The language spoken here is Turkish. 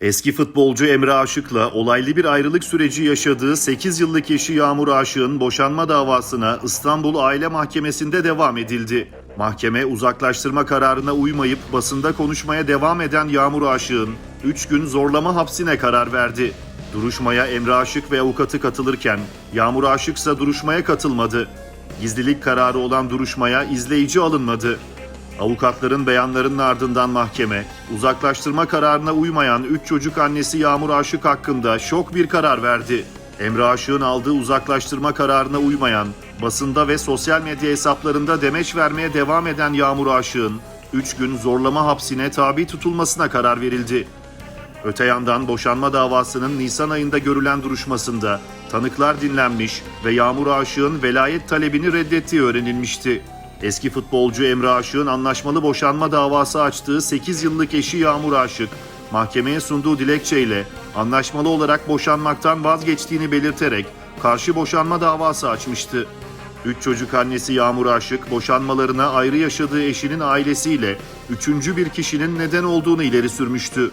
Eski futbolcu Emre Aşık'la olaylı bir ayrılık süreci yaşadığı 8 yıllık eşi Yağmur Aşık'ın boşanma davasına İstanbul Aile Mahkemesi'nde devam edildi. Mahkeme uzaklaştırma kararına uymayıp basında konuşmaya devam eden Yağmur Aşık'ın 3 gün zorlama hapsine karar verdi. Duruşmaya Emre Aşık ve avukatı katılırken Yağmur Aşık ise duruşmaya katılmadı. Gizlilik kararı olan duruşmaya izleyici alınmadı. Avukatların beyanlarının ardından mahkeme, uzaklaştırma kararına uymayan 3 çocuk annesi Yağmur Aşık hakkında şok bir karar verdi. Emre Aşık'ın aldığı uzaklaştırma kararına uymayan, basında ve sosyal medya hesaplarında demeç vermeye devam eden Yağmur Aşık'ın 3 gün zorlama hapsine tabi tutulmasına karar verildi. Öte yandan boşanma davasının Nisan ayında görülen duruşmasında tanıklar dinlenmiş ve Yağmur Aşık'ın velayet talebini reddettiği öğrenilmişti. Eski futbolcu Emre Aşık'ın anlaşmalı boşanma davası açtığı 8 yıllık eşi Yağmur Aşık, mahkemeye sunduğu dilekçeyle anlaşmalı olarak boşanmaktan vazgeçtiğini belirterek karşı boşanma davası açmıştı. Üç çocuk annesi Yağmur Aşık boşanmalarına ayrı yaşadığı eşinin ailesiyle üçüncü bir kişinin neden olduğunu ileri sürmüştü.